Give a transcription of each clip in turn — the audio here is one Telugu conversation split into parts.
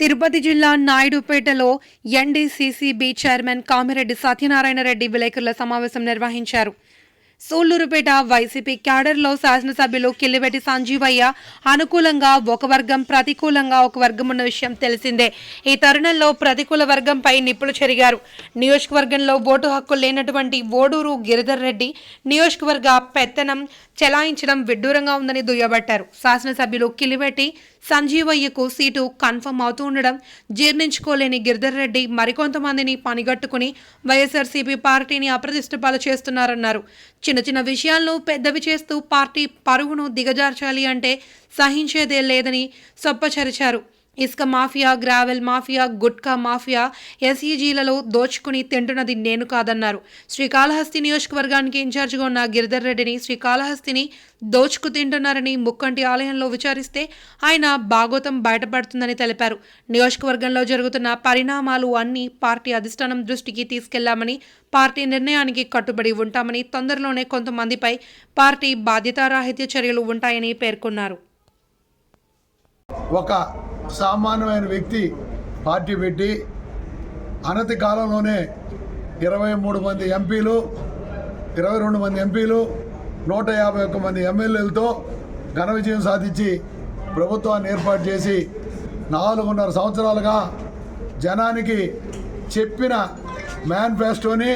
తిరుపతి జిల్లా నాయుడుపేటలో N D C C B chairman Kamireddy Satyanarayana Reddy విలేకరుల సమావేశం నిర్వహించారు. సూళ్ళూరుపేట వైసీపీ క్యాడర్లో శాసనసభ్యులు కిల్లివెట్టి సంజీవయ్య అనుకూలంగా ఒక వర్గం ప్రతికూలంగా ఒక వర్గం ఉన్న విషయం తెలిసిందే. ఈ తరుణంలో ప్రతికూల వర్గంపై నిప్పులు చెరిగారు. నియోజకవర్గంలో ఓటు హక్కు లేనటువంటి ఓడూరు గిరిధర్ రెడ్డి నియోజకవర్గ పెత్తనం చెలాయించడం విడ్డూరంగా ఉందని దుయ్యబట్టారు. శాసనసభ్యులు కిలివెట్టి సంజీవయ్యకు సీటు కన్ఫర్మ్ అవుతూ ఉండడం జీర్ణించుకోలేని గిరిధర్ రెడ్డి మరికొంతమందిని పనిగట్టుకుని వైఎస్ఆర్సీపీ పార్టీని అప్రతిష్టపాలు చేస్తున్నారన్నారు. చిన్న చిన్న విషయాలను పెద్దవి చేస్తూ పార్టీ పరువును దిగజార్చాలి అంటే సహించేదే లేదని సొప్పచరిచారు. ఇసుక mafia gravel mafia gutka mafia ఎస్ఈజీలలో దోచుకుని తింటున్నది నేను కాదన్నారు. శ్రీకాళహస్తి నియోజకవర్గానికి ఇన్ఛార్జిగా ఉన్న గిరిధర్ రెడ్డిని శ్రీకాళహస్తిని దోచుకు తింటున్నారని ముక్కంటి ఆలయంలో విచారిస్తే ఆయన భాగోతం బయటపడుతుందని తెలిపారు. నియోజకవర్గంలో జరుగుతున్న పరిణామాలు అన్ని పార్టీ అధిష్టానం దృష్టికి తీసుకెళ్ళామని పార్టీ నిర్ణయానికి కట్టుబడి ఉంటామని తొందరలోనే కొంతమందిపై పార్టీ బాధ్యతారాహిత్య చర్యలు ఉంటాయని పేర్కొన్నారు. ఒక సామాన్యమైన వ్యక్తి పార్టీ పెట్టి అనతి కాలంలోనే ఇరవై మూడు మంది ఎంపీలు ఇరవై రెండు మంది ఎంపీలు నూట యాభై ఒక్క మంది ఎమ్మెల్యేలతో ఘన విజయం సాధించి ప్రభుత్వాన్ని ఏర్పాటు చేసి నాలుగున్నర సంవత్సరాలుగా జనానికి చెప్పిన మేనిఫెస్టోని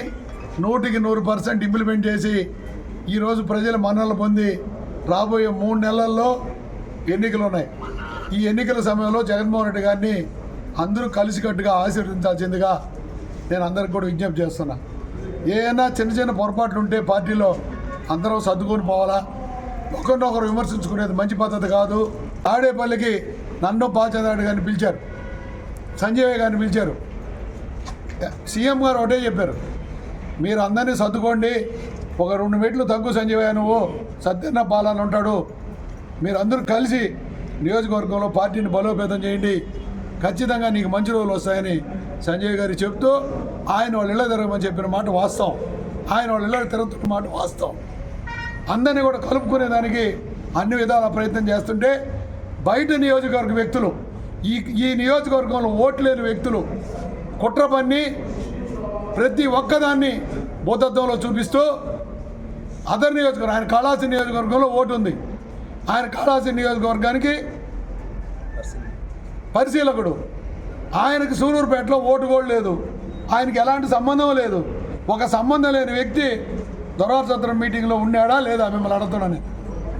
నూటికి నూరు పర్సెంట్ ఇంప్లిమెంట్ చేసి ఈరోజు ప్రజల మన్నలు పొంది రాబోయే మూడు నెలల్లో ఎన్నికలు ఉన్నాయి. ఈ ఎన్నికల సమయంలో జగన్మోహన్ రెడ్డి గారిని అందరూ కలిసికట్టుగా ఆశీర్వదించాల్సిందిగా నేను అందరికి కూడా విజ్ఞప్తి చేస్తున్నా. ఏమైనా చిన్న చిన్న పొరపాట్లు ఉంటే పార్టీలో అందరం సర్దుకొని పోవాలా? ఒకరినొకరు విమర్శించుకునేది మంచి పద్ధతి కాదు. ఆడేపల్లికి నన్ను పాచదాడు గారిని పిలిచారు. సంజయ్ గారిని పిలిచారు. సీఎం గారు ఒకటే చెప్పారు. మీరు అందరినీ సర్దుకోండి. ఒక రెండు మెట్లు తగ్గు సంజయ్ నువ్వు. సత్యన్న పాలన ఉంటాడు. మీరు అందరూ కలిసి నియోజకవర్గంలో పార్టీని బలోపేతం చేయండి. ఖచ్చితంగా నీకు మంచి రోజులు వస్తాయని సంజయ్ గారు చెప్తూ ఆయన వాళ్ళ ఇళ్ళ తిరగమని చెప్పిన మాట వాస్తవం. ఆయన వాళ్ళ ఇళ్ళ తిరుగుతున్న మాట వాస్తవం. అందరినీ కూడా కలుపుకునే దానికి అన్ని విధాల ప్రయత్నం చేస్తుంటే బయట నియోజకవర్గ వ్యక్తులు ఈ ఈ నియోజకవర్గంలో ఓటు లేని వ్యక్తులు కుట్ర పన్ని ప్రతి ఒక్కదాన్ని భూతత్వంలో చూపిస్తూ అదర్ నియోజకవర్గం ఆయన కాళాసి నియోజకవర్గంలో ఓటు ఉంది. ఆయన కాళాసి నియోజకవర్గానికి పరిశీలకుడు ఆయనకి సూలూరుపేటలో ఓటు కూడా లేదు. ఆయనకి ఎలాంటి సంబంధం లేదు. ఒక సంబంధం లేని వ్యక్తి దొరసత్రం మీటింగ్లో ఉన్నాడా లేదా మిమ్మల్ని అడుగుతున్నాను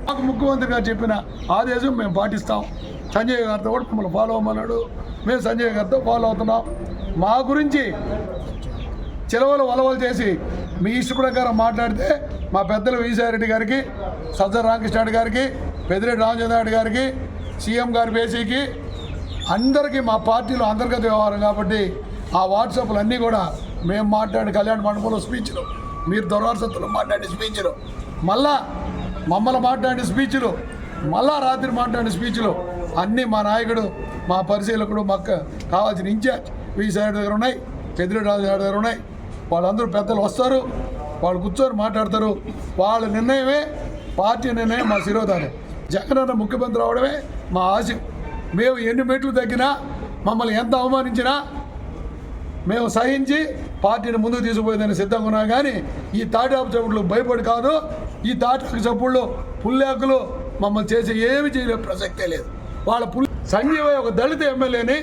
మాకు ముఖ్యమంత్రి గారు చెప్పిన ఆదేశం మేము పాటిస్తాం. సంజయ్ గారితో కూడా మిమ్మల్ని ఫాలో అవ్వమన్నాడు. మేము సంజయ్ గారితో ఫాలో అవుతున్నాం. మా గురించి చిలవలు వలవలు చేసి మీ ఇష్ట ప్రకారం మాట్లాడితే మా పెద్దలు విజయసాయిరెడ్డి గారికి సజ్జల రామకృష్ణ గారికి పెద్దిరెడ్డి రామచంద్రారెడ్డి గారికి సీఎం గారి పేసీకి అందరికీ మా పార్టీలో అంతర్గత వ్యవహారం కాబట్టి ఆ వాట్సాప్లు అన్నీ కూడా మేము మాట్లాడిన కళ్యాణ మండపంలో స్పీచ్లు. మీరు దొరవారసత్తులు మాట్లాడిన స్పీచ్లు. మళ్ళా మమ్మల్ని మాట్లాడిన స్పీచ్లు. మళ్ళా రాత్రి మాట్లాడిన స్పీచ్లు. అన్నీ మా నాయకుడు మా పరిశీలకుడు మాకు కావాల్సిన ఇన్ఛార్జ్ విజయసాయి దగ్గర ఉన్నాయి పెద్దిరెడ్డి రాజు గారి దగ్గర ఉన్నాయి. వాళ్ళందరూ పెద్దలు వస్తారు వాళ్ళు కూర్చొని మాట్లాడతారు. వాళ్ళ నిర్ణయమే పార్టీ నిర్ణయం మా శిరోధారం జగన్ అన్న ముఖ్యమంత్రి అవడమే మా ఆశ మేము ఎన్ని మెట్లు తగ్గినా మమ్మల్ని ఎంత అవమానించినా మేము సహించి పార్టీని ముందుకు తీసుకుపోయేదని సిద్ధంగా ఉన్నాం కానీ ఈ తాటాకు చప్పుళ్ళు భయపడి కాదు ఈ తాటాకు చప్పుళ్ళు పుల్లేకులు మమ్మల్ని చేసే ఏమి చేయలే ప్రసక్తే లేదు. వాళ్ళ పుల్ సంజీవయ్య ఒక దళిత ఎమ్మెల్యేని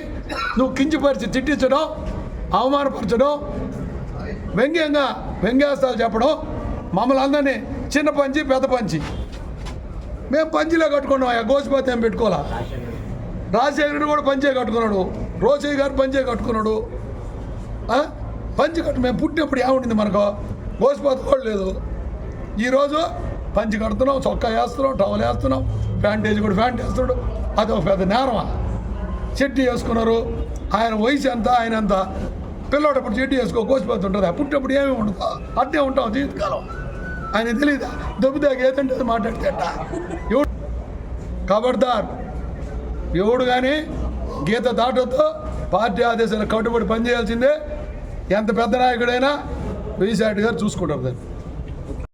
నువ్వు కించిపరిచి తిట్టించడం అవమానపరచడం వ్యంగ్యంగా వ్యంగ్యాస్తాలు చెప్పడం మమ్మల్ని అందరినీ చిన్న పంచి పెద్ద పంచి. మేము పంచిలో కట్టుకున్నాం ఆ గోసిపోతే ఏం పెట్టుకోవాలా? రాజశేఖరుడు కూడా పంచే కట్టుకున్నాడు రోసయ్య గారు పంచే కట్టుకున్నాడు. పంచి కట్టు మేము పుట్టినప్పుడు ఏముండింది మనకు? గోసిపోత కూడా లేదు. ఈరోజు పంచి కడుతున్నాం చొక్కా వేస్తున్నాం టవల్ వేస్తున్నాం ప్యాంట్ వేసి కూడా ప్యాంట్ వేస్తున్నాడు. అది ఒక పెద్ద నేరమా? చెట్టి వేసుకున్నారు. ఆయన వయసు ఎంత ఆయన ఎంత? పిల్లోడప్పుడు చెట్టు వేసుకో కోసిపోతుంటుంది పుట్టినప్పుడు ఏమి ఉండదు అట్టే ఉంటాం జీవితకాలం. ఆయన తెలియదా దెబ్బదాకా ఏదంటే మాట్లాడితేట మాట్లాడితే ఎవడు కబడ్దార్. ఎవడు కానీ గీత దాటతో పార్టీ ఆదేశాలు కట్టుబడి పనిచేయాల్సిందే. ఎంత పెద్ద నాయకుడైనా విజయసాయి గారు చూసుకుంటారు దాన్ని.